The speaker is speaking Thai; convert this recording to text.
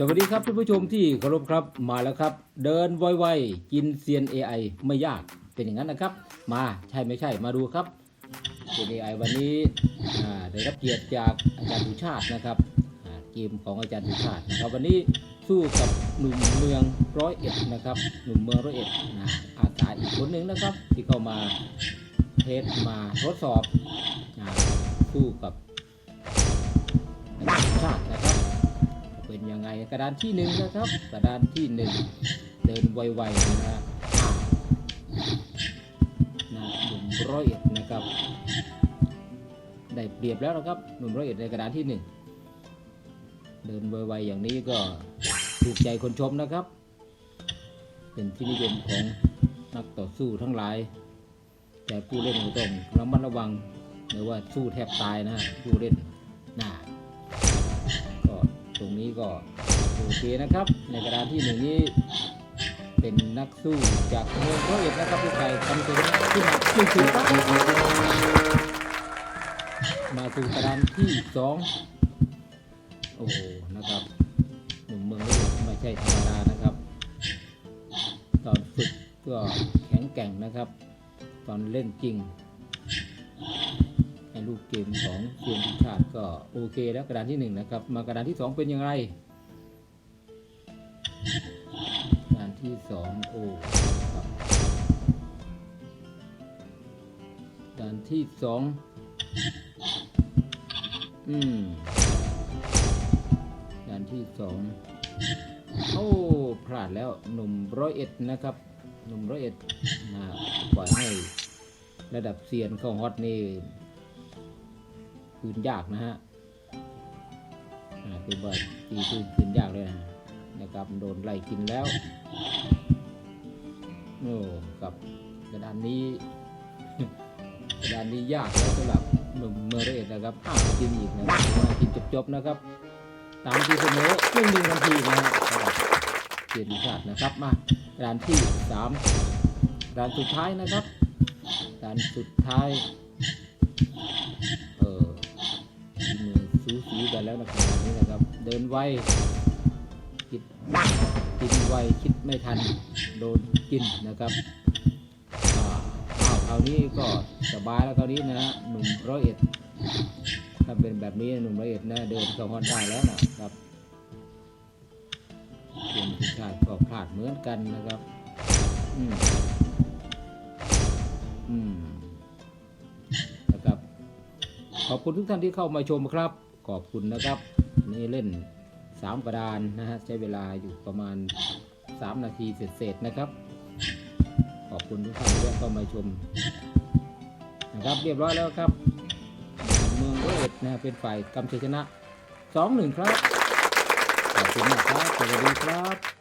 สวัสดีครับท่านผู้ชมที่เคารพครับมาแล้วครับ เดินไวๆกินเซียน AI ไม่ยากเป็นอย่างนั้นนะครับ มาใช่ไม่ใช่มาดูครับเซียน AI วันนี้ได้รับเกียรติจากอาจารย์สุชาตินะครับเกมของอาจารย์สุชาตินะครับวันนี้สู้กับหนุ่มเมืองร้อยเอ็ดนะครับหนุ่มเมืองร้อยเอ็ดนะอาสาอีกคนหนึ่งนะครับ ที่เข้ามาเทสมาทดสอบสู้กับอาจารย์สุชาตินะครับ เป็นยังไงกระดานที่หนึ่งนะครับ กระดานที่หนึ่งเดินไวๆนะฮะนะหนุ่มร้อยเอ็ดนะครับ ได้เปรียบแล้วนะครับหนุ่มร้อยเอ็ดในกระดานที่หนึ่งเดินไวๆอย่างนี้ก็ถูกใจคนชมนะครับ เป็นที่นิยมของนักต่อสู้ทั้งหลาย แต่ผู้เล่นก็ต้องระมัดระวังหรือว่าสู้แทบตายนะฮะผู้เล่นน่า ตรงนี้ก็โอเคนะครับ ในกระดานที่หนึ่งนี้เป็นนักสู้จากเมืองร้อยเอ็ดนะครับผู้ชายทำตัวที่มาหนึ่งศูนย์ครับมาสู่กระดานที่สองโอ้โหนะครับหนุ่มเมืองร้อยเอ็ดไม่ใช่ธรรมดานะครับ ตอนฝึกก็แข็งแกร่งนะครับ ตอนเล่นจริงในรูปเกมของเกม ก็โอเคแล้วกระดานที่หนึ่งนะครับ มากระดานที่สองเป็นอย่างไรกระดานที่สองโอ้ครับกระดานที่สองอืมกระดานที่สองโอ้พลาดแล้วหนุ่มร้อยเอ็ดนะครับ หนุ่มร้อยเอ็ดนะปล่อยให้ระดับเซียนเข้าฮอตนี่ คืนยากนะฮะอ่าคือว่าตีคืนคืนยากเลยนะนะครับโดนไล่กินแล้วโอ้กับกระดานนี้กระดานนี้ยากสำหรับหนุ่มเมอร์เรสนะครับอ้าวกินอีกนะครับมากินจบๆนะครับ ตามที่เสมอหนึ่งหนึ่งทันทีนะฮะสำหรับเกียรติชาสตินะครับมากระดานที่สามกระดานสุดท้ายนะครับกระดานสุดท้าย อสูสีกันแล้วนะครับนนี้นะครับ เดินไวคิดกินไวคิดไม่ทันโดนกินนะครับอ้าวคราวนี้ก็สบายแล้วคราวนี้นะฮะหนุ่มร้อยเอ็ดถ้าเป็นแบบนี้หนุ่มร้อยเอ็ดนะเดินเข้าฮอตได้แล้วนะครับเกมทีมชาติก็พลาดเหมือนกันนะครับ อืมอืมนะครับขอบคุณทุกท่านที่เข้ามาชมครับ ขอบคุณนะครับนี่เล่น 3 กระดานนะฮะใช้เวลาอยู่ประมาณ 3 นาทีเสร็จๆนะครับ ขอบคุณทุกท่านที่เข้ามาชมนะครับเรียบร้อยแล้วครับ เมืองอยเอ็ดนะฮะเป็นฝ่ายกำชัยชนะ 2-1 ครับขอบคุณมากครับสวัสดีครับ